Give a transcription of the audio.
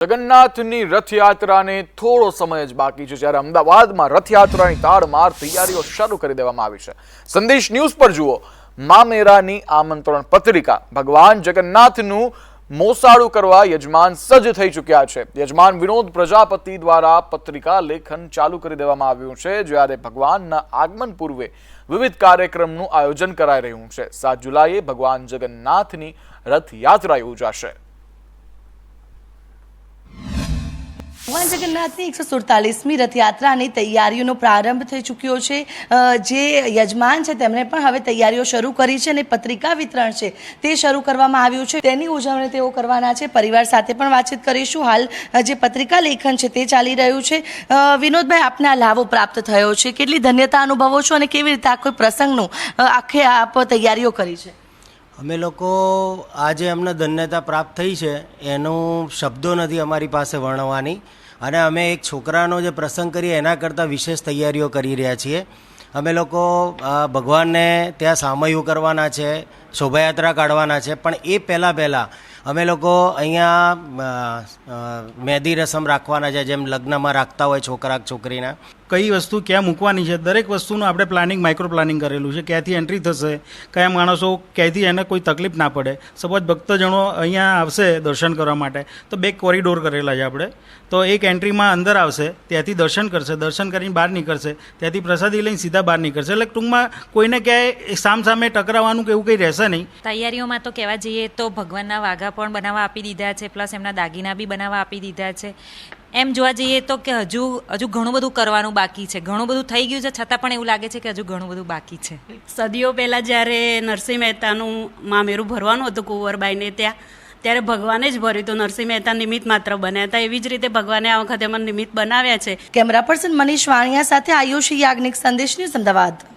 જગન્નાથની રથયાત્રાને થોડો સમય જ બાકી છે જ્યારે અમદાવાદમાં રથયાત્રાની તાડમાર તૈયારીઓ શરૂ કરી દેવામાં આવી છે. સંદેશ ન્યૂઝ પર જુઓ. મામેરાની આમંત્રણ પત્રિકા. ભગવાન જગન્નાથનું મોસાળું કરવા યજમાન સજ્જ થઈ ચૂક્યા છે. યજમાન વિનોદ પ્રજાપતિ દ્વારા પત્રિકા લેખન ચાલુ કરી દેવામાં આવ્યું છે, જ્યારે ભગવાનના આગમન પૂર્વે વિવિધ કાર્યક્રમનું આયોજન કરાઈ રહ્યું છે. સાત જુલાઈએ ભગવાન જગન્નાથની રથયાત્રા યોજાશે. ભગવાન જગન્નાથની એકસો સુડતાલીસમી રથયાત્રાની તૈયારીઓનો પ્રારંભ થઈ ચૂક્યો છે. જે યજમાન છે તેમણે પણ હવે તૈયારીઓ શરૂ કરી છે અને પત્રિકા વિતરણ છે તે શરૂ કરવામાં આવ્યું છે. તેની ઉજવણી તેઓ કરવાના છે. પરિવાર સાથે પણ વાતચીત કરીશું. હાલ જે પત્રિકા લેખન છે તે ચાલી રહ્યું છે. વિનોદભાઈ, આપને આ લાભો પ્રાપ્ત થયો છે. કેટલી ધન્યતા અનુભવો છો અને કેવી રીતે આ કોઈ પ્રસંગનું આખે આપ તૈયારીઓ કરી છે? અમે લોકો આજે અમને ધન્યતા પ્રાપ્ત થઈ છે, એનું શબ્દો નથી અમારી પાસે વર્ણવાની. અને અમે એક છોકરાનો જે પ્રસંગ કરીએ, એના કરતાં વિશેષ તૈયારીઓ કરી રહ્યા છીએ. અમે લોકો ભગવાનને ત્યાં સામયું કરવાના છે, શોભાયાત્રા કાઢવાના છે, પણ એ પહેલાં પહેલાં અમે લોકો અહીંયા મહેંદી રસમ રાખવાના છે, જેમ લગ્નમાં રાખતા હોય છોકરા, છોકરીના. કઈ વસ્તુ ક્યાં મૂકવાની છે? દરેક વસ્તુનું આપણે પ્લાનિંગ માઇક્રો પ્લાનિંગ કરેલું છે. ક્યાંથી એન્ટ્રી થશે? કયા માણસો ક્યાંથી એને કોઈ તકલીફ ના પડે? સપોઝ ભક્તજનો અહીંયા આવશે દર્શન કરવા માટે, તો બે કોરિડોર કરેલા છે આપણે. તો એક એન્ટ્રીમાં અંદર આવશે, ત્યાંથી દર્શન કરશે. દર્શન કરીને બહાર નીકળશે. ત્યાંથી પ્રસાદી લઈને સીધા બહાર નીકળશે. એટલે ટૂંકમાં કોઈને ક્યાંય સામ સામે ટકરાવાનું કે એવું કંઈ રહેશે નહીં. તૈયારીઓમાં તો કહેવા જઈએ તો ભગવાનના વાઘા પણ બનાવવા આપી દીધા છે, પ્લસ એમના દાગીના બી બનાવવા આપી દીધા છે. એમ જોવા જઈએ તો કે હજુ હજુ ઘણું બધું કરવાનું બાકી છે. ઘણું બધું થઈ ગયું છે છતાં પણ એવું લાગે છે કે હજુ ઘણું બધું બાકી છે. સદીઓ પહેલાં જ્યારે નરસિંહ મહેતાનું મામેરું ભરવાનું હતું કુંવરબાઈને ત્યાં ત્યારે ભગવાને જ ભર્યું હતું. નરસિંહ મહેતા નિમિત્ત માત્ર બન્યા હતા. એવી જ રીતે ભગવાને આ વખતે મને નિમિત્ત બનાવ્યા છે. કેમેરા પર્સન મનીષ વાણિયા સાથે આયુષી યાજ્ઞિક સંદેશ ન્યૂઝ અમદાવાદ.